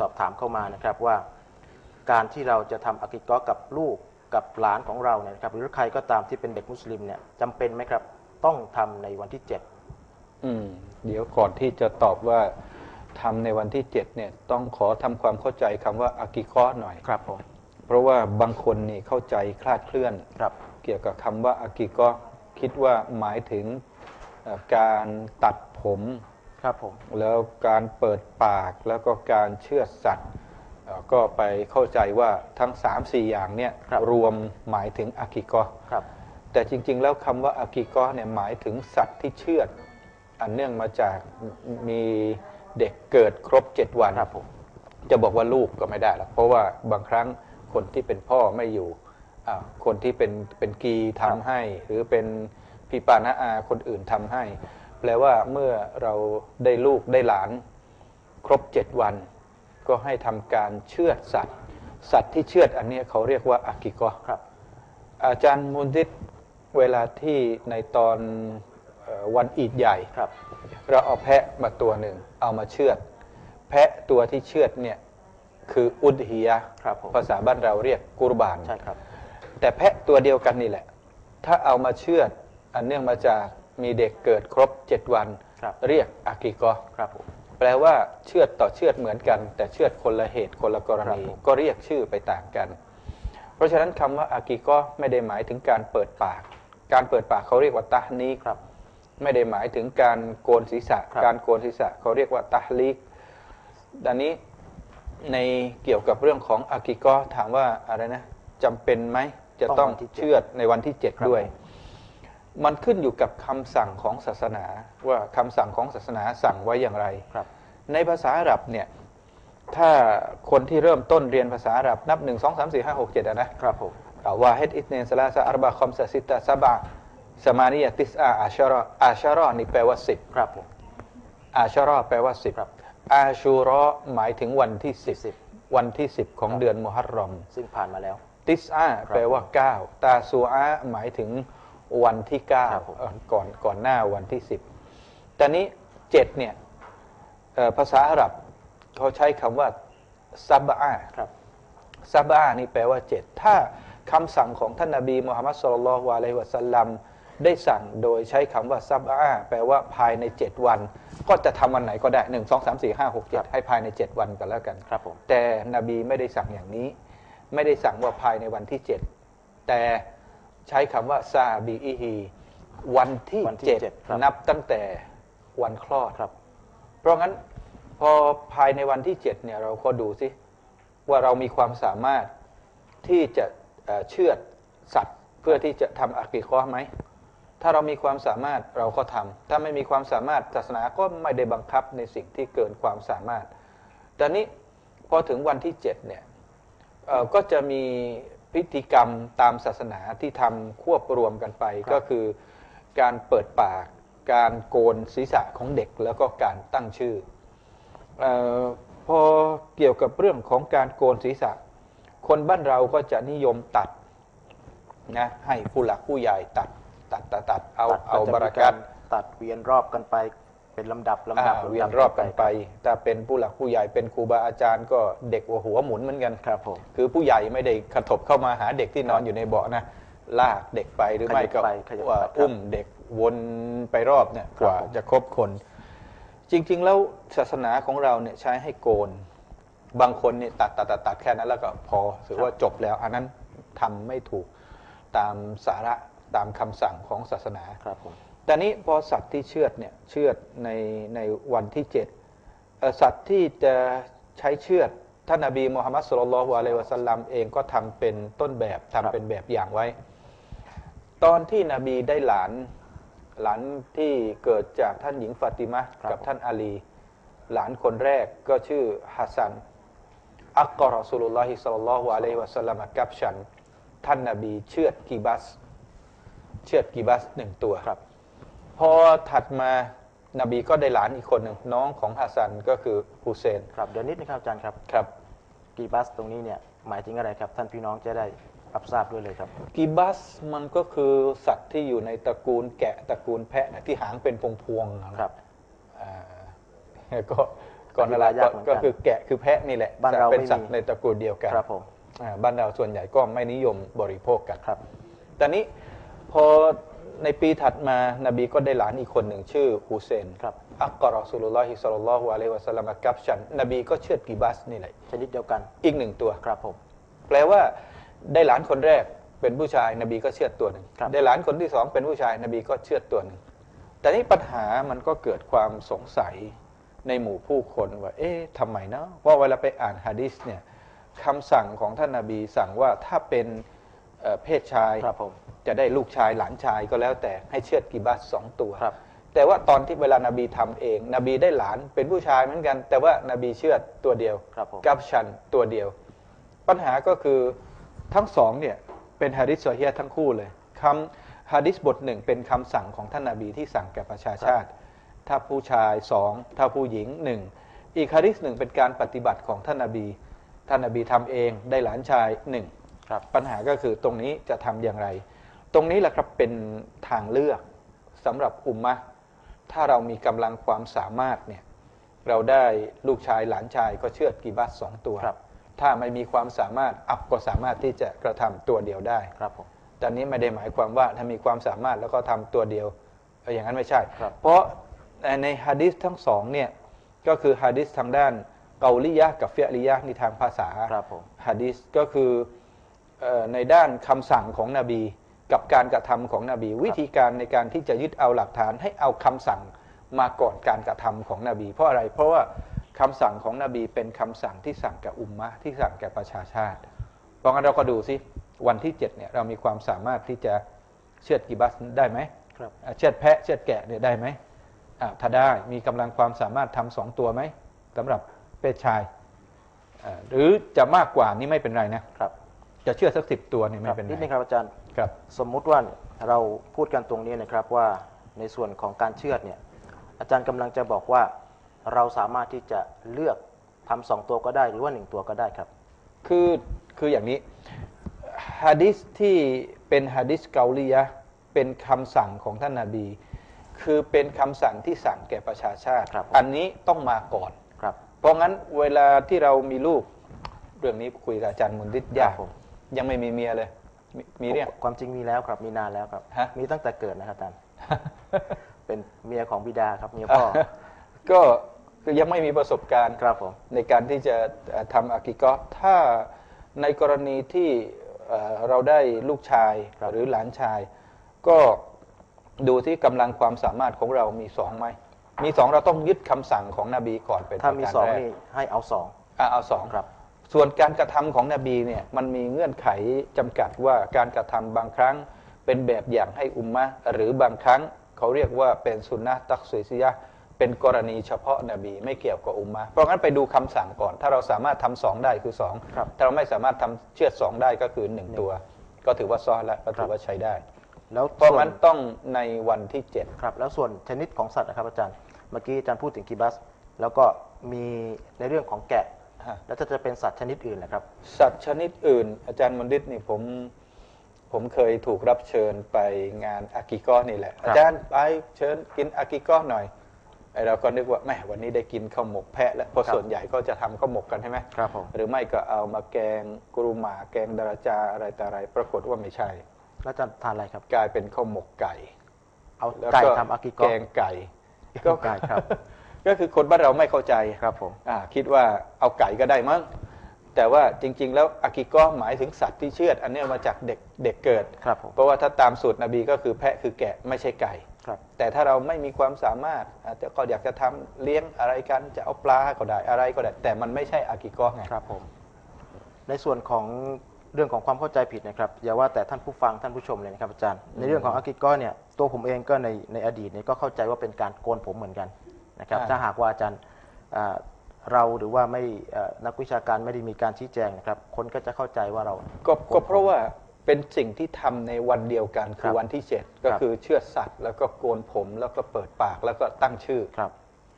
สอบถามเข้ามานะครับว่า การที่เราจะทำอากิกอกับลูกกับหลานของเราเนี่ยนะครับหรือใครก็ตามที่เป็นเด็กมุสลิมเนี่ยจำเป็นไหมครับ ต้องทำในวันที่7อืมเดี๋ยวก่อนที่จะตอบว่าทำในวันที่เจ็ดเนี่ยต้องขอทำความเข้าใจคำว่าอากิเคาะห์หน่อยครับผมเพราะว่าบางคนนี่เข้าใจคลาดเคลื่อนครับ เกี่ยวกับคำว่าอากิเคาะห์คิดว่าหมายถึงเอ่อการตัดผม ครับผม แล้วการเปิดปากแล้วก็การเชื่อดสัตว์เอ่อก็ไปเข้าใจว่าทั้ง 3-4 อย่างเนี่ยรวมหมายถึงอากิเคาะห์ครับ แต่จริง ๆ แล้วคำว่าอากิเกะเนี่ยหมายถึงสัตว์ที่เชื่อด อันเนื่องมาจากมีเด็กเกิดครบเจ็ดวันครับผมจะบอกว่าลูกก็ไม่ได้หรอกเพราะว่าบางครั้งคนที่เป็นพ่อไม่อยู่อ่าคนที่เป็นเป็นกีทำให้ หรือเป็นพี่ปานาอาคนอื่นทำให้ แปลว่าเมื่อเราได้ลูกได้หลาน ครบเจ็ดวัน ก็ให้ทำการเชือดสัตว์ สัตว์ที่เชือดอันเนี้ยเขาเรียกว่าอากิเกะครับ อาจารย์มุนดิตเวลาที่ในตอนเอ่อวันอีดใหญ่ครับ เราเอาแพะมาตัวหนึ่งเอามาเชือด แพะตัวที่เชือดเนี่ยคืออุดฮียะห์ครับผมภาษาบ้านเราเรียกกุรบานใช่ครับ แต่แพะตัวเดียวกันนี่แหละ ถ้าเอามาเชือดอันเนื่องมาจาก มีเด็กเกิดครบเจ็ดวัน ครับเรียกอากิกอครับผม แปลว่าเชือดต่อเชือดเหมือนกัน แต่เชือดคนละเหตุคนละกรณี ครับผม ก็เรียกชื่อไปต่างกัน เพราะฉะนั้นคำว่าอากิก็ไม่ได้หมายถึงการเปิดปาก การเปิดปากเขาเรียกว่าตานีก ครับ ไม่ได้หมายถึงการโกนศีรษะ ครับ การโกนศีรษะเขาเรียกว่าตาลีกดังนี้ในเกี่ยวกับเรื่องของอากิก็ถามว่าอะไรนะจำเป็นไหมจะต้องเชือดในวันที่เจ็ดครับด้วย มันขึ้นอยู่กับคำสั่งของศาสนา ว่าคำสั่งของศาสนาสั่งไว้อย่างไรครับ ในภาษาอาหรับเนี่ยถ้าคนที่เริ่มต้นเรียนภาษาอาหรับนับ1 2 3 4 5 6 7อะนะครับผมเอาวาเฮดอิสเนนสลาซาอัรบะคอมซาซิตะซาบะสมานียติสอาอาชารออาชารอนี่แปลว่าสิบครับผมอาชารอแปลว่าสิบครับอาชูรอหมายถึงวันที่สิบสิบวันที่สิบของเดือนมุฮัรรอม ซึ่งผ่านมาแล้ว ติสอาครับแปลว่าเก้าตาซูอาหมายถึง วันที่เก้าครับผมเอ่อก่อนก่อนหน้าวันที่สิบแต่นี้เจ็ดเนี่ยเอ่อภาษาอาหรับเขาใช้คำว่าซับอาครับซับอานี่แปลว่าเจ็ดถ้าคำสั่งของท่านนาบีมุฮัมมัดสุลลัลลอฮุอะลัยฮิวะสัลลัมได้สั่งโดยใช้คำว่าซับอาแปลว่าภายในเจ็ดวัน ก็จะทำวันไหนก็ได้หนึ่งสองสามสี่ห้าหกเจ็ดให้ภายในเจ็ดวันก็แล้วกันครับผมแต่นบีไม่ได้สั่งอย่างนี้ ไม่ได้สั่งว่าภายในวันที่เจ็ดแต่ ใช้คำว่าซาบีอีฮีวันที่วันที่เจ็ดเจ็ดครับ นับตั้งแต่วันคลอด ครับ เพราะงั้นพอภายในวันที่เจ็ดเนี่ยเราก็ดูสิว่าเรามีความสามารถที่จะเอ่อเชือดสัตว์เพื่อที่จะทำอากีคอไหม ถ้าเรามีความสามารถเราก็ทำถ้าไม่มีความสามารถศาสนาก็ไม่ได้บังคับในสิ่งที่เกินความสามารถ แต่นี้พอถึงวันที่เจ็ดเนี่ยเอ่อก็จะมี พิธีกรรมตามศาสนาที่ทำควบรวมกันไปครับก็คือการเปิดปากการโกนศีรษะของเด็กแล้วก็การตั้งชื่อเออพอเกี่ยวกับเรื่องของการโกนศีรษะ คนบ้านเราก็จะนิยมตัดนะให้ผู้หลักผู้ใหญ่ตัดตัดตัดตัดเอาตัดเอาจะบามีรากัตตัดเวียนรอบกันไป เป็นลำดับลำอ่าดับเวียนรอบกันไป ถ้าเป็นผู้หลักผู้ใหญ่เป็นครูบาอาจารย์ก็เด็กหัวหัวหมุนเหมือนกันครับผมคือผู้ใหญ่ไม่ได้กระทบเข้ามาหาเด็กที่นอนอยู่ในเบาะนะลากเด็กไปหรือไม่ก็ขยับไปขยับไปว่าครับอุ้มเด็กวนไปรอบเนี่ยครับกว่าผมจะครบคน จริง ๆ แล้วศาสนาของเราเนี่ยใช้ให้โกน บางคนเนี่ยตัดตัดตัดตัดแค่นั้นแล้วก็พอถือว่าจบแล้ว อันนั้นทำไม่ถูกตามสาระตามคำสั่งของศาสนาครับผม แต่นี้พอสัตว์ที่เชือดเนี่ยเชือดในในวันที่เจ็ดสัตว์ที่จะใช้เชือดท่านนบีมูฮัมมัดสุลลัลฮุอะลัยวะสัลลัมเองก็ทำเป็นต้นแบบทำเป็นแบบอย่างไว้ ตอนที่นบีได้หลานหลานที่เกิดจากท่านหญิงฟาติมะกับท่านอาลี หลานคนแรกก็ชื่อฮัสซันอักกอรอสูลุลลอฮิสัลลัลลอฮุอะลัยวะสัลลัมกับฉัน ท่านนบีเชือดกีบัส เชือดกีบัสหนึ่งตัวครับ พอถัดมานบีก็ได้หลานอีกคนหนึ่งน้องของฮัสซันก็คือฮุเซนครับเดี๋ยวนิดนะครับอาจารย์ครับครับกีบัสตรงนี้เนี่ยหมายถึงอะไรครับ ท่านพี่น้องจะได้รับทราบด้วยเลยครับกีบัสมันก็คือสัตว์ที่อยู่ในตระกูลแกะตระกูลแพะนะที่หางเป็นพวงๆนะครับอ่าก็ก็ก่อนอะไรอธิบายยากเหมือนกันก็คือแกะคือแพะนี่แหละบ้านเราเป็นไม่มีสัตว์ในตระกูลเดียวกันครับผมอ่าบ้านเราส่วนใหญ่ก็ไม่นิยมบริโภคกันครับแต่นี้พอ ในปีถัดมานบีก็ได้หลานอีกคนหนึ่งชื่อฮุเซนครับอักกอรอสุลลอฮิสัลลัลลอฮุอะลัยฮิวะสัลลัมกับฉันนบีก็เชือดกีบัสนี่แหละชนิดเดียวกันอีกหนึ่งตัวครับผมแปลว่าได้หลานคนแรกเป็นผู้ชายนบีก็เชือดตัวหนึ่งครับได้หลานคนที่สองเป็นผู้ชายนบีก็เชือดตัวหนึ่งแต่นี่ปัญหามันก็เกิดความสงสัยในหมู่ผู้คนว่า เอ๊ะทำไมเนาะเพราะเวลาไปอ่านฮะดิษเนี่ยคำสั่งของท่านนาบีสั่งว่าถ้าเป็น เอ่อเพศชายครับผมจะได้ลูกชายหลานชายก็แล้วแต่ให้เชือดกีบัสสองตัวครับ แต่ว่าตอนที่เวลานาบีทำเอง นบีได้หลานเป็นผู้ชายเหมือนกัน แต่ว่านาบีเชือดตัวเดียวครับผมกับชันตัวเดียว ปัญหาก็คือทั้งสองเนี่ยเป็นฮะดิษซอฮียะห์ทั้งคู่เลยคำฮะดิษบทหนึ่งเป็นคำสั่งของท่านนาบีที่สั่งแก่ประชาชาติ ถ้าผู้ชายสองถ้าผู้หญิงหนึ่งอีกฮะดิษหนึ่งเป็นการปฏิบัติของท่านนาบีท่านนาบีทำเองได้หลานชายหนึ่ง ครับปัญหาก็คือตรงนี้จะทำอย่างไร ตรงนี้แหละครับเป็นทางเลือกสำหรับอุมมะห์ถ้าเรามีกำลังความสามารถเนี่ยเราได้ลูกชายหลานชายก็เชือดกีบัสสองตัวครับถ้าไม่มีความสามารถอับก็สามารถที่จะกระทำตัวเดียวได้ครับผมแต่นี้ไม่ได้หมายความว่าถ้ามีความสามารถแล้วก็ทำตัวเดียวเอ่ออย่างนั้นไม่ใช่ครับเพราะในฮะดิษทั้งสองเนี่ยก็คือฮะดิษทางด้านเกาลิยะห์กับเฟียลิยะห์นี่ทางภาษาครับผมฮะดิษก็คือเอ่อ ในด้านคำสั่งของนบี กับการกระทำของนบี วิธีการในการที่จะยึดเอาหลักฐานให้เอาคำสั่งมาก่อนการกระทำของนบี เพราะอะไรเพราะว่าคำสั่งของนบีเป็นคำสั่งที่สั่งแก่อุมมะห์ที่สั่งแก่ประชาชาติเพราะงั้นเราก็ดูสิวันที่7เนี่ยเรามีความสามารถที่จะเชือดกีบัสได้ไหมครับอะเชือดแพะเชือดแกะเนี่ยได้ไหมอะถ้าได้มีกำลังความสามารถทำสองตัวไหมสำหรับเพศชายอะหรือจะมากกว่านี่ไม่เป็นไรนะครับ จะเชื่อดสักสิบตัวนี่คไม่รับเป็นนิดไรนึงครับอาจารย์ครับสมมุติว่าเราพูดกันตรงนี้นะครับว่าในส่วนของการเชือดเนี่ยอาจารย์กำลังจะบอกว่าเราสามารถที่จะเลือกทำสองตัวก็ได้หรือว่าหนึ่งตัวก็ได้ครับ คือคืออย่างนี้ฮะดิษที่เป็นฮะดิษเกาลียะห์เป็นคำสั่งของท่านนาบี คือเป็นคำสั่งที่สั่งแก่ประชาชาติครับผมอันนี้ต้องมาก่อนครับ เพราะงั้นเวลาที่เรามีลูกเรื่องนี้คุยกับอาจารย์มุนดิษยากครับผม ยังไม่มีเมียเลย มีมีเรียงความจริงมีแล้วครับ มีนานแล้วครับ ฮะ มีตั้งแต่เกิดนะครับอาจารย์ เป็นเมียของบิดาครับเมียพ่อ ก็คือยังไม่มีประสบการณ์ ครับผม ในการที่จะเอ่อทำอากิกะห์ถ้าในกรณีที่เอ่อเราได้ลูกชายครับ หรือหลานชาย ก็ดูที่กำลังความสามารถของเรามีสองไหม มีสองเราต้องยึดคำสั่งของนบีก่อนเป็นถ้ามีประกรสองแรกนี่ให้เอาสอง อะเอาสองครับ ส่วนการกระทำของนบีเนี่ยมันมีเงื่อนไขจำกัดว่าการกระทำบางครั้งเป็นแบบอย่างให้อุมมะห์หรือบางครั้งเขาเรียกว่าเป็นสุนนะตักซุยซิยะห์เป็นกรณีเฉพาะนบีไม่เกี่ยวกับอุมมะห์เพราะงั้นไปดูคำสั่งก่อน ถ้าเราสามารถทำสองได้คือสองครับถ้าเราไม่สามารถทำเชือดสองได้ก็คือหนึ่งตัว ก็ถือว่าซ้อนแล้วก็ถือว่าใช้ได้ แล้วเพราะส่วงั้นต้องในวันที่เจ็ดครับแล้วส่วนชนิดของสัตว์นะครับอาจารย์เมื่อกี้อาจารย์พูดถึงกีบัส แล้วก็มีในเรื่องของแกะ ฮะ แล้วถ้าจะเป็นสัตว์ชนิดอื่นนะครับ สัตว์ชนิดอื่น อาจารย์มนดิตนี่ผมผมเคยถูกรับเชิญไปงานอากิกอนี่แหละครับอาจารย์ไปเชิญกินอากิกอหน่อยไอเราก็นึกว่าแหมวันนี้ได้กินข้าวหมกแพะแล้วเพราะส่วนใหญ่ก็จะทำข้าวหมกกันใช่ไหมครับผม หรือไม่ก็เอามาแกงกรุมาแกงดาราจาอะไรแต่อะไร ปรากฏว่าไม่ใช่ แล้วอาจารย์ทานอะไรครับ กลายเป็นข้าวหมกไก่ เอาแล้วไก่ทำอากิกอแกงไก่ไก่ครับ ก็คือคนบ้านเราไม่เข้าใจครับผมอ่าคิดว่าเอาไก่ก็ได้มั้งแต่ว่าจริง ๆ แล้วอากิกอหมายถึงสัตว์ที่เชือด อันเนี้ยมาจากเด็กเด็กเกิด ครับผมเพราะว่าถ้าตามสูตรนบีก็คือแพะคือแกะไม่ใช่ไก่ครับ แต่ถ้าเราไม่มีความสามารถอาจจะก็อยากจะทำเลี้ยงอะไรกันจะเอาปลาก็ได้อะไรก็ได้ แต่มันไม่ใช่อากิกอไงครับผมในส่วนของเรื่องของความเข้าใจผิดนะครับอย่าว่าแต่ท่านผู้ฟังท่านผู้ชมเลยนะครับอาจารย์ ในเรื่องของอากิกอเนี่ยตัวผมเองก็ในในอดีตเนี่ยก็เข้าใจว่าเป็นการโกนผมเหมือนกัน นะครับอ่าถ้าหากว่าอาจารย์อ่าเราหรือว่าไม่เอ่อนักวิชาการไม่ได้มีการชี้แจงนะครับ คนก็จะเข้าใจว่าเรา ก็ก็เพราะว่าเป็นสิ่งที่ทำในวันเดียวกันคคืรัอบวันที่เจ็ดก็ครับคือเชือดสัตว์ แล้วก็โกนผมแล้วก็เปิดปากแล้วก็ตั้งชื่อครับ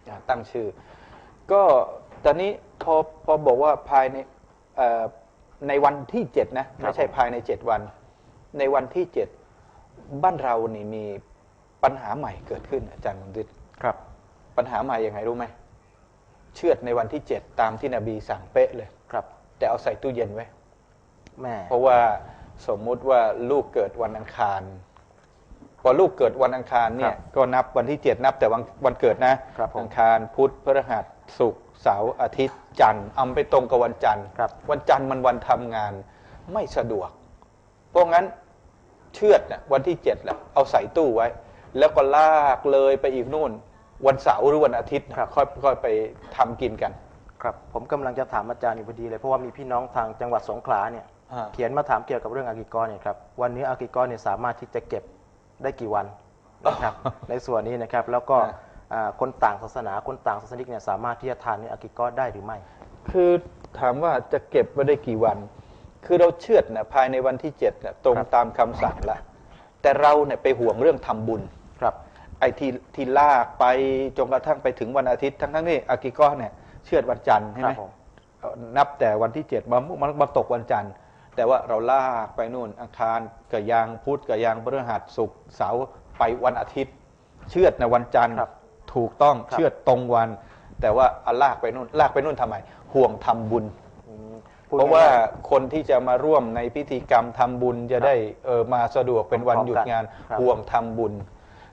อ่าตั้งชื่อ ก็ตอนนี้พอพอบอกว่าภายในเอ่อในวันที่เจ็ดนะครับไม่ใช่ภายในเจ็ดวัน ในวันที่เจ็ดบ้านเรานี่มีปัญหาใหม่เกิดขึ้นอาจารย์มนดิตครับ ปัญหาใหม่ยังไงรู้ไหมเชือดในวันที่เจ็ดตามที่นบีสั่งเป๊ะเลยครับ แต่เอาใส่ตู้เย็นไว้แม่เพราะว่าสมมุติว่าลูกเกิดวันอังคารพอลูกเกิดวันอังคารเนี่ยก็นับวันที่เจ็ดนับแต่วันวันเกิดนะครับผมอังคารพุธพฤหัสศุกร์เสาร์อาทิตย์จันทร์เอาไปตรงกับวันจันทร์ครับวันจันทร์มันวันทำงานไม่สะดวก เพราะงั้นเชือดน่ะวันที่เจ็ดแหละเอาใส่ตู้ไว้ แล้วก็ลากเลยไปอีกนู่น วันเสาร์หรือวันอาทิตย์น่ะครับ ค่อยค่อยไปทำกินกัน ครับผมกำลังจะถามอาจารย์อยู่พอดีเลยเพราะว่ามีพี่น้องทางจังหวัดสงขลาเนี่ยอ่าเขียนมาถามเกี่ยวกับเรื่องอากิกรเนี่ยครับวันนี้อากิกรเนี่ยสามารถที่จะเก็บได้กี่วันนะครับในส่วนนี้นะครับแล้วก็อ่าอ่าคนต่างศาสนาคนต่างศาสนิกเนี่ยสามารถที่จะทานเนื้ออากิกรได้หรือไม่ คือถามว่าจะเก็บไว้ได้กี่วัน คือเราเชือดนะภายในวันที่เจ็ดนะตรงครับตามคำสั่งละแต่เราเนี่ยไปห่วงเรื่องทำบุญครับ ไอ้ที่ที่ลากไปจนกระทั่งไปถึงวันอาทิตย์ทั้งทั้งๆที่อากิก้อเนี่ยเชือดวันจันทร์ใช่คไหรัมบผมเอ่อนับแต่วันที่เจ็ดมามันมาตกวันจันทร์ แต่ว่าเราลากไปนู่นอังคารกับยางพุธกับยางพฤหัสศุกร์เสาร์ไปวันอาทิตย์ เชือดในวันจันทร์ครับถูกต้องครับเชือดตรงวัน แต่ว่าเอาลากไปนู่นลากไปนู่นทำไม ห่วงทำบุญอืมพูดเพราะว่าง่ยคนที่จะมาร่วมในพิธีกรรมทำบุญจะได้เออมาสะดวกเป็นวันหยุดงานครับห่วงทำบุญ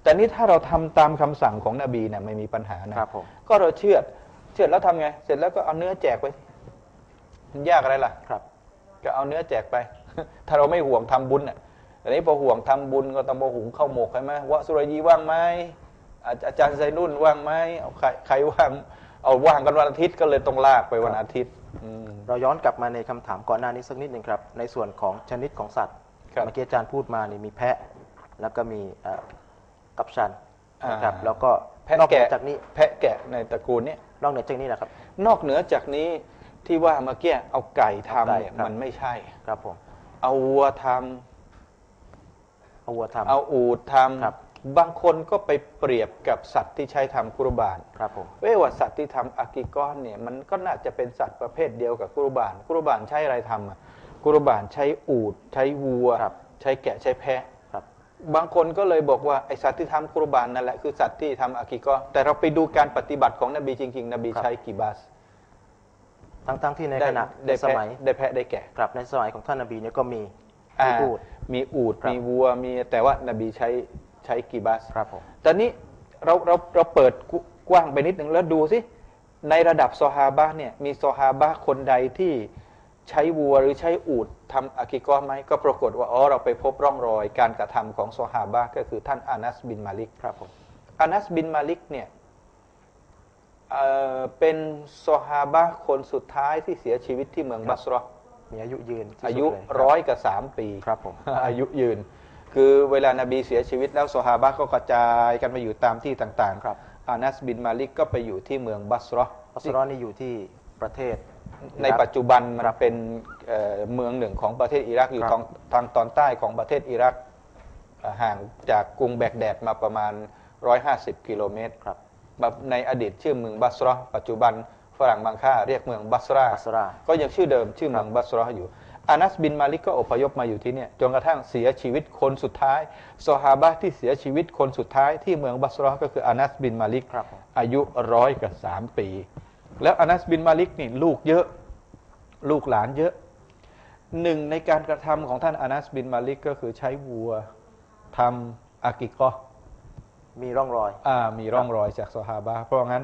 แต่นี่ถ้าเราทำตามคำสั่งของนบีเนี่ยไม่มีปัญหานะครับผมก็เราเชือดเชือดแล้วทำไง เสร็จแล้วก็เอาเนื้อแจกไปมันยากอะไรล่ะครับ ก็เอาเนื้อแจกไป ถ้าเราไม่ห่วงทำบุญอะแต่นี้พอห่วงทำบุญก็ต้องมาหุงข้าวหมกใช่ไหมวะสุรยีว่างไหมอาอาจารย์ไซนุ่นว่างไหมเอาใครใครว่างเอาว่างกันวันอาทิตย์ก็เลยต้องลากไปวันอาทิตย์อืมเราย้อนกลับมาในคำถามก่อนหน้านี้สักนิดหนึ่งครับ ในส่วนของชนิดของสัตว์ครับเมื่อกี้อาจารย์พูดมานี่มีแพะ แล้วก็มีเอ่อ กับชันนะครับอ่าแล้วก็แพะนอกเหนืแกะอจากนี้แพะแกะในตระกูลเนี้ยนอกเหนือจากนี้นะครับ นอกเหนือจากนี้ที่ว่าเมื่อกี้เอาไก่ทำเนี่ยเอาไก่ครับ มันไม่ใช่ ครับผมเอาวัวทำเอาวัวทำ เอาอูดทครับำบางคนก็ไปเปรียบกับสัตว์ที่ใช้ทำกุรบาน ครับผมเว้ยว่าสัตว์ที่ทำอากิก้อนเนี่ยมันก็น่าจะเป็นสัตว์ประเภทเดียวกับกุรบานกุรบานใช้อะไรทำอะกุรบานใช้อูด ใช้วัวครับใช้แกะใช้แพะครั บบางคนก็เลยบอกว่าไอสัตว์ที่ทำกุรบานนั่นแหละคือสัตว์ที่ทำอากิก้อนแต่เราไปดูการปฏิบัติของนบีจริง ๆ นบีครับใช้กี่บาสทั้งทั้งที่ในได้ขณะในได้สแพะมัยได้แพะได้แกะครับในสมัยของท่านนบีเนี่ยก็มีอ่ามีอูดมีอูดครับมีวัวมีแต่ว่านบีใช้ใช้กี่บาสครับผมตอนนี้เราเราเราเปิดกว้างไปนิดหนึ่งแล้วดูสิในระดับซอฮาบะห์เนี่ยมีซอฮาบะห์คนใดที่ใช้วัวหรือใช้อูด ทำอากิกอไหมก็ปรากฏว่าอ๋อเราไปพบร่องรอยการกระทำของซอฮาบะห์ก็คือท่านอานัสบินมาลิกครับผมอานัสบินมาลิกเนี่ยเอ่อเป็นซอฮาบะห์คนสุดท้ายที่เสียชีวิตที่เมืองบัสเราะห์มีอายุยืนที่สุดอายุเลคบร้อยกับสามปีครับผมอายุยืน คือเวลานาบีเสียชีวิตแล้วโซฮาบะห์ก็กระจายกันไปอยู่ตามที่ต่างครับอานัสบินมาลิกก็ไปอยู่ที่เมืองบัสเราะห์บัสรอนี่อยู่ที่ประเทศ ในปัจจุบันมันครับเป็นเอ่อเมืองหนึ่งของประเทศอิรักอยู่ครับทางทางตอนใต้ของประเทศอิรักเอ่อห่างจากกรุงแบกแดดมาประมาณ 150 กิโลเมตรครับแบบในอดีตชื่อเมืองบัสเราะห์ปัจจุบันฝรั่งบางค่าเรียกเมืองบัสราบัสราก็ยังชื่อเดิมชื่อเมืองบัสเราะห์อยู่อานัสบินมาลิกก็อพยพมาอยู่ที่เนี่ยจนกระทั่งเสียชีวิตคนสุดท้ายซอฮาบะห์ที่เสียชีวิตคนสุดท้ายที่เมืองบัสเราะห์ก็คืออานัสบินมาลิกครับผมอายุร้อยกับสามปี แล้วอานัสบินมาลิกนี่ลูกเยอะ ลูกหลานเยอะหนึ่งในการกระทำของท่านอานัสบินมาลิกก็คือใช้วัวทำอากิกอมีร่องรอยอ่ามีร่องรอยจากซอฮาบะห์เพราะงั้น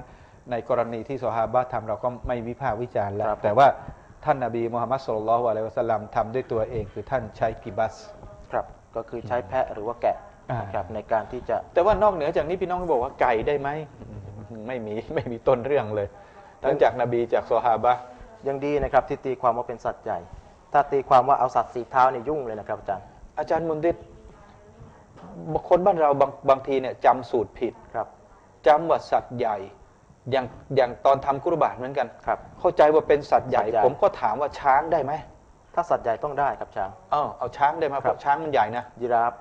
ในกรณีที่ซอฮาบะห์ทำเราก็ไม่วิพากษ์วิจารณ์แล้วครับแต่ว่าท่านนาบีมุฮัมมัดสุลลัลลอฮุอะลัยฮิวะสัลลัมทำด้วยตัวเองคือท่านใช้กิบัสครับก็คือใช้แพะหรือว่าแกะอ่านะครับในการที่จะ แต่ว่านอกเหนือจากนี้พี่น้องก็บอกว่าไก่ได้ไหมอืมไม่มีไม่มีต้นเรื่องเลย ทั้งจากนบีจากซอฮาบะห์ยังดีนะครับที่ตีความว่าเป็นสัตว์ใหญ่ ถ้าตีความว่าเอาสัตว์สีเท้าเนี่ยยุ่งเลยนะครับอาจารย์ อาจารย์มุนติดคนบ้านเราบางบางทีเนี่ยจำสูตรผิดครับจำว่าสัตว์ใหญ่อย่างอย่างตอนทำกุรบาตเหมือนกันครับ เข้าใจว่าเป็นสัตว์ใหญ่สัตว์ใหญ่ ผมก็ถามว่าช้างได้ไหมถ้าสัตว์ใหญ่ต้องได้ครับช้างอ้าวเอาช้างได้ไหมเพครัราะบช้างมันใหญ่นะยีราฟ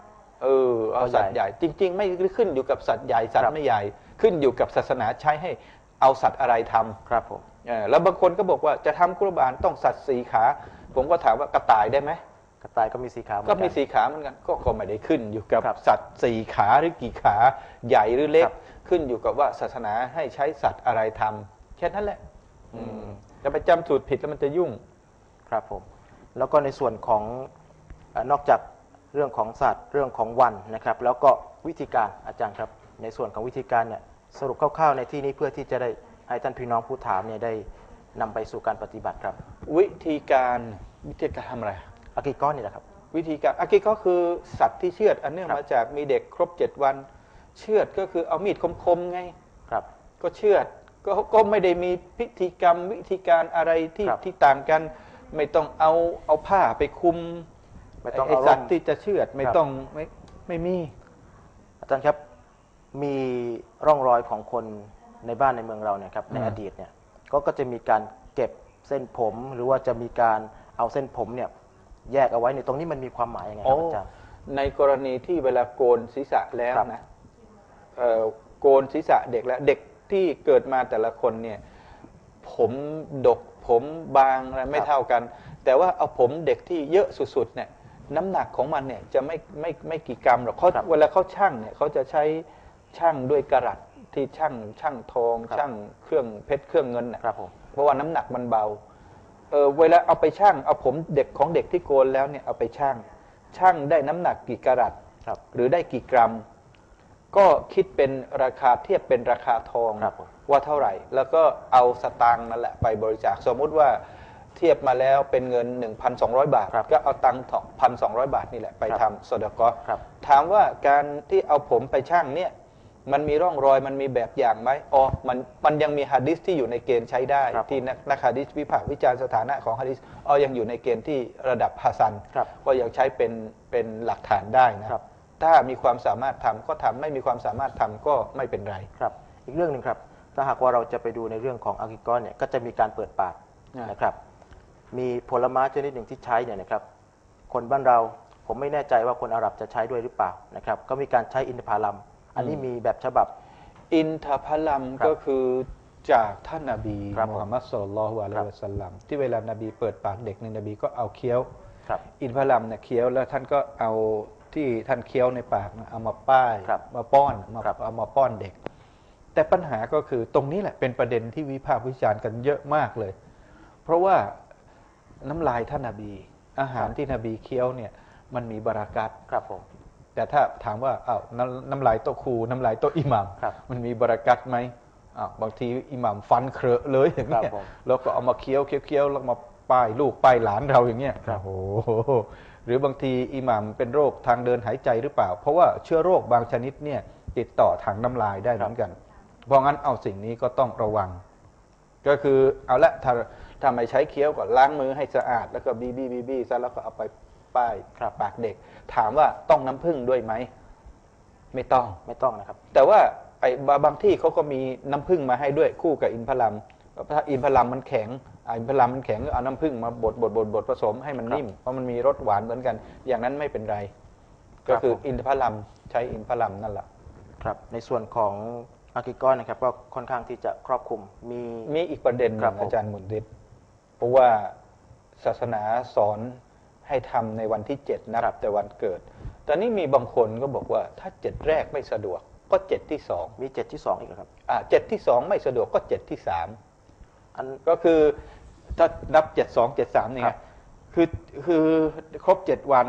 เออเอาเอาใหญ่สัตว์ใหญ่ จริง ๆ ไม่ขึ้นอยู่กับสัตว์ใหญ่สัตครัว์บไม่ใหญ่ ขึ้นอยู่กับศาสนาใช้ให้ เอาสัตว์อะไรทำครับผมเออแล้วบางคนก็บอกว่าจะทำกุรบานต้องสัตว์สีขา ผมก็ถามว่ากระต่ายได้ไหมกระต่ายก็มีสีขาวเหอนก็นมีสีขาเหมือนกันก็ก็ไม่ได้ขึ้นอยู่กับครับสัตว์สี่ขาหรือกี่ขาใหญ่หรือเล็กครับขึ้นอยู่กับว่าศาสนาให้ใช้สัตว์อะไรทำแค่ค่นั้นแหละอืมจะไปจำสูตรผิดแล้วมันจะยุ่งครับผม แล้วก็ในส่วนของเออนอกจากเรื่องของศาสตร์เรื่องของวันนะครับ แล้วก็วิธีการอาจารย์ครับ ในส่วนของวิธีการเนี่ย สรุปคร่าวๆในที่นี้เพื่อที่จะได้ให้ท่านพี่น้องผู้ถามเนี่ยได้นำไปสู่การปฏิบัติครับ วิธีการวิธีการทำอะไรอากิก้อนนี่แหละครับ วิธีการอากิก็คือสัตว์ที่เชือดอันเนื่องครับมาจากมีเด็กครบเจ็ดวัน เชือดก็คือเอามีดคมๆไงครับ ก็เชือดก็ก็ไม่ได้มีพิธีกรรมวิธีการอะไรที่ครับ ที่ต่างกัน ไม่ต้องเอาเอาผ้าไปคลุมไม่ต้องไอ้เอาสัร่ตม ว์ที่จะเชือดไม่ครับ ต้องไม่ไม่มี อาจารย์ครับ มีร่องรอยของคนในบ้านในเมืองเราเนี่ยครับในอืมอดีตเนี่ยก็ก็จะมีการเก็บเส้นผม หรือว่าจะมีการเอาเส้นผมเนี่ยแยกเอาไว้ในยตรงนี้มันมีความหมายยังไงครับอาจารย์ ในกรณีที่เวลาโกนศีรษะแล้วครับนะเอ่อโกนศีรษะเด็กแล้ว เด็กที่เกิดมาแต่ละคนเนี่ย ผมดกผมบางอะไรไม่เท่ากัน แต่ว่าเอาผมเด็กที่เยอะสุดๆเนี่ยน้ำหนักของมันเนี่ยจะไม่ไม่ไม่กี่กรัมหรอกเขาครับ เวลาเขาช่างเนี่ยเขาจะใช้ ช่างด้วยกระดัษที่ช่างช่างทองครับช่างเครื่องเพชรเครื่องเงินน่ะครับผมเพราะว่าน้ำหนักมันเบาเออเวลาเอาไปช่างเอาผมเด็กของเด็กที่โกนแล้วเนี่ยเอาไปช่างช่างได้น้ำหนักกี่กะรัตครับ หรือได้กี่กรัม ก็คิดเป็นราคาเทียบเป็นราคาทองครับผมว่าเท่าไหร่ แล้วก็เอาสตางค์นั่นแหละไปบริจาคสมมุติว่าเทียบมาแล้วเป็นเงิน 1,200 บาทครับก็เอาตังค์พันสองบาทนี่แหละไปครับทำสดกอครับถามว่าการที่เอาผมไปช่างเนี่ย มันมีร่องรอยมันมีแบบอย่างไหมอ๋อมันมันยังมีฮะดิษที่อยู่ในเกณฑ์ใช้ได้ครับที่นักนักฮะดิษวิพากษ์วิจารณ์สถานะของฮะดิษอ๋อยังอยู่ในเกณฑ์ที่ระดับฮัสซันครับก็ยังใช้เป็นเป็นหลักฐานได้นะครับถ้ามีความสามารถทำก็ทำไม่มีความสามารถทำก็ไม่เป็นไรครับ อีกเรื่องหนึ่งครับ ถ้าหากว่าเราจะไปดูในเรื่องของอากิกอนเนี่ยก็จะมีการเปิดปากอ่านนะครับมีผลไม้ชนิดหนึ่งที่ใช้เนี่ยนะครับ คนบ้านเราผมไม่แน่ใจว่าคนอาหรับจะใช้ด้วยหรือเปล่านะครับ ก็มีการใช้อินทผลัม อันนี้มีแบบฉบับ อินทพลัมครับก็คือจากท่านนาบีครับผมมุฮัมมัดสุลลัลลอฮุอะลัยครับฮิวะสัลลัมที่เวลานาบีเปิดปากเด็กในยนบีก็เอาเคี้ยวครับอินทพลัมเนี่ยเคี้ยวแล้วท่านก็เอาที่ท่านเคี้ยวในปากนะเอามาป้ายครับมาป้อนมาครับเอามาป้อนเด็ก แต่ปัญหาก็คือตรงนี้แหละเป็นประเด็นที่วิพากษ์วิจารณ์กันเยอะมากเลย เพราะว่าน้ำลายท่านนาบี อาหารที่นบีเคี้ยวเนี่ยมันมีบารากัตครับผม แต่ถ้าถามว่าอ้าวน้ำน้ำลายโต๊ะครูน้ำลายโต๊ะอิหมัมครับมันมีบารากัตไหมอ้าวบางทีอิหมัมฟันเครอะเลยอย่างเงี้ครัยบผมแล้วก็เอามาเคี้ยวเคี้ยวเคี้ยวแล้วมาป้ายลูกป้ายหลานเราอย่างเงี้ยครับโอ้โหหรือบางทีอิหมัมเป็นโรคทางเดินหายใจหรือเปล่า เพราะว่าเชื้อโรคบางชนิดเนี่ยติดต่อทางน้ำลายได้เหมือนกัน เพราะงั้นเอาสิ่งนี้ก็ต้องระวัง ก็คือเอาละถ้าถ้าไม่ใช้เคี้ยวก็ล้างมือให้สะอาด แล้วก็บีบีบีบีซะแล้วก็เอาไป ป้ายครับ ปากเด็ก ถามว่าต้องน้ำผึ้งด้วยไหม ไม่ต้อง ไม่ต้องนะครับ แต่ว่าไอ้บาบางที่เขาก็มีน้ำผึ้งมาให้ด้วยคู่กับอินทผลัมถ้าอินทผลัมมันแข็งอ่าอินทผลัมมันแข็งก็เอาน้ำผึ้งมาบดบดบดบดผสมให้มันครับนิ่มเพราะมันมีรสหวานเหมือนกัน อย่างนั้นไม่เป็นไรครัก็บคือผมอินทผลัมใช้อินทผลัมนั่นแหละครับในส่วนของอากิกอนนะครับก็ค่อนข้างที่จะครอบคลุมมีมีอีกประเด็นหครันึ่บงผมอาจารย์หมุนดิตเพราะว่าศาสนาสอน ให้ทำในวันที่เจ็ดนับแต่วันเกิดแต่นี่มีบางคนก็บอกว่าถ้าเจ็ดแรกไม่สะดวกก็เจ็ดที่สองมีเจ็ดที่สองอีกเหรอครับอ่าเจ็ดที่สองไม่สะดวกก็เจ็ดที่สามอันก็คือถ้านับเจ็ดสองเจ็ดสามนี่ครัไงบคือคือครบเจ็ดวัน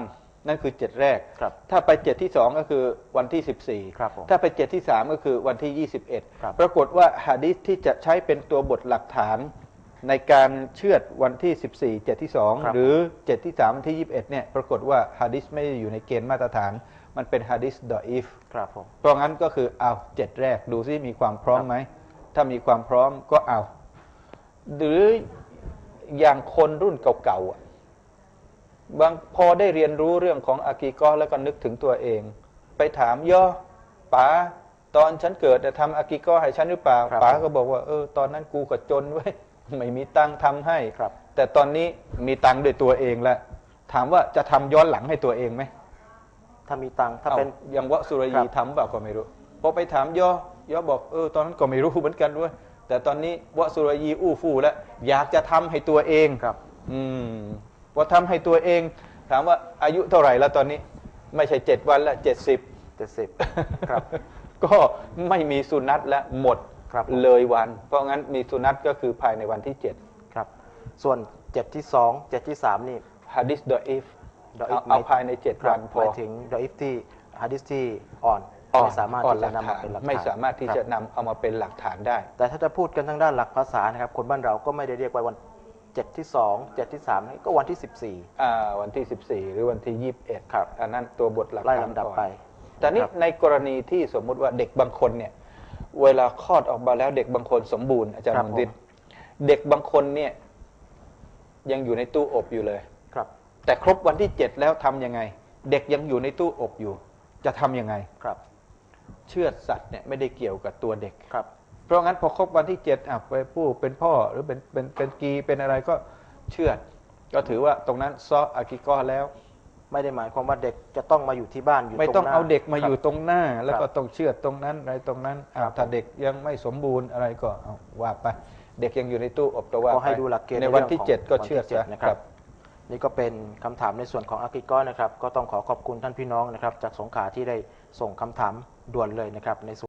นั่นคือเจ็ดแรกครับถ้าไปเจ็ดที่สองก็คือวันที่สิบสี่ครับผมถ้าไปเจ็ดที่สามก็คือวันที่ยี่สิบเอ็ดครับปรากฏว่าหะดีษที่จะใช้เป็นตัวบทหลักฐาน ในการเชื่อดวันที่สิบสี่เจ็ดที่สองครับหรือเจ็ดที่สามวันที่ยี่สิบเอ็ดเนี่ย ปรากฏว่าฮะดิษไม่ได้อยู่ในเกณฑ์มาตรฐาน มันเป็นฮะดิษดออีฟครับผมเพราะงั้นก็คือเอาเจ็ดแรกดูซิมีความพร้อมไหม ถ้ามีความพร้อมก็เอา หรืออย่างคนรุ่นเก่าๆอะบางพอได้เรียนรู้เรื่องของอากีกอแล้วก็นึกถึงตัวเอง ไปถามย่อป๋าตอนฉันเกิดน่ะทำอากีกอให้ฉันหรือเปล่าครับป๋าก็บอกว่าเออตอนนั้นกูก็จนไว้ย ไม่มีตังค์ทำให้ครับ แต่ตอนนี้มีตังค์ด้วยตัวเองแล้วถามว่าจะทำย้อนหลังให้ตัวเองไหมถ้ามีตังค์ถ้าถ้าเป็เป็นนอย่างวะสุรครัยีบทำเปล่าก็ไม่รู้พอไปถามย่อย่อบอกเออตอนนั้นก็ไม่รู้เหมือนกันด้วย แต่ตอนนี้วะสุรยีอู้ฟู่แล้วอยากจะทำให้ตัวเองครับ อืมว่าทำให้ตัวเอง ถามว่าอายุเท่าไหร่แล้วตอนนี้ ไม่ใช่เจ็ดวันละเจ็ดสิบ เจ็ดสิบ ครับ ก็ไม่มีสุนัตและหมด ครับผมเลยวัน เพราะงั้นมีสุนัตก็คือภายในวันที่ 7ครับ ส่วนเจ็ดที่สองเจ็ดที่สามนี่ ฮะดิษดออิฟ ดออิเอาฟเอาภายใน7ครัวับนพหอมายถึงดออิฟที่ฮะดิษที่อ่อนอ่อนไม่สามารถอ่อนที่หลัจะกนำมาฐานเป็นหลักฐานไม่สามารถที่คบจะนำเอามาเป็นหลักฐานได้ แต่ถ้าจะพูดกันทางด้านหลักภาษานะครับ คนบ้านเราก็ไม่ได้เรียกว่าวันเจ็ดที่สองเจ็ดที่สามก็วันที่สิบสี่ อ่าวันที่ 14 หรือวันที่ 21ครับ อันนั้นตัวบทหลักไล่ฐานลำดับก่อนไป แต่นี่ครับในกรณีที่สมมุติว่าเด็กบางคนเนี่ย เวลาคลอดออกมาแล้วเด็กบางคนสมบูรณ์อาจารย์ครับมงดิตผมเด็กบางคนเนี่ย ยังอยู่ในตู้อบอยู่เลยครับ แต่ครบวันที่7แล้วทำยังไง เด็กยังอยู่ในตู้อบอยู่ จะทำยังไงครับ เชือดสัตว์เนี่ยไม่ได้เกี่ยวกับตัวเด็กครับ เพราะงั้นพอครบวันที่เจ็ดอะไปผู้เป็นพ่อหรือเป็นเป็นเป็นกีเป็นอะไรก็เชือดก็ถือว่าตรงนั้นซออากิกอแล้ว ไม่ได้หมายความว่าเด็กจะต้องมาอยู่ที่บ้านอยู่ไม่ต้องรหน้เอาเด็กมาครับอยู่ตรงหน้า แล้วก็ครับต้องเชือดตรงนั้นอะไรตรงนั้นอะครับถ้าเด็กยังไม่สมบูรณ์อะไรก็เอาว่าไปเด็กยังอยู่ในตู้อบก็ว่าก็ให้ไปดูหลักเกณฑ์ในวันรื่องที่ของเจ็ดก็วันที่เชือดจ็ซะนะครับ นี่ก็เป็นคำถามในส่วนของอากิกอนะครับ ก็ต้องขอขอบคุณท่านพี่น้องนะครับ จากสงขลาที่ได้ส่งคำถามด่วนเลยนะครับในส่วน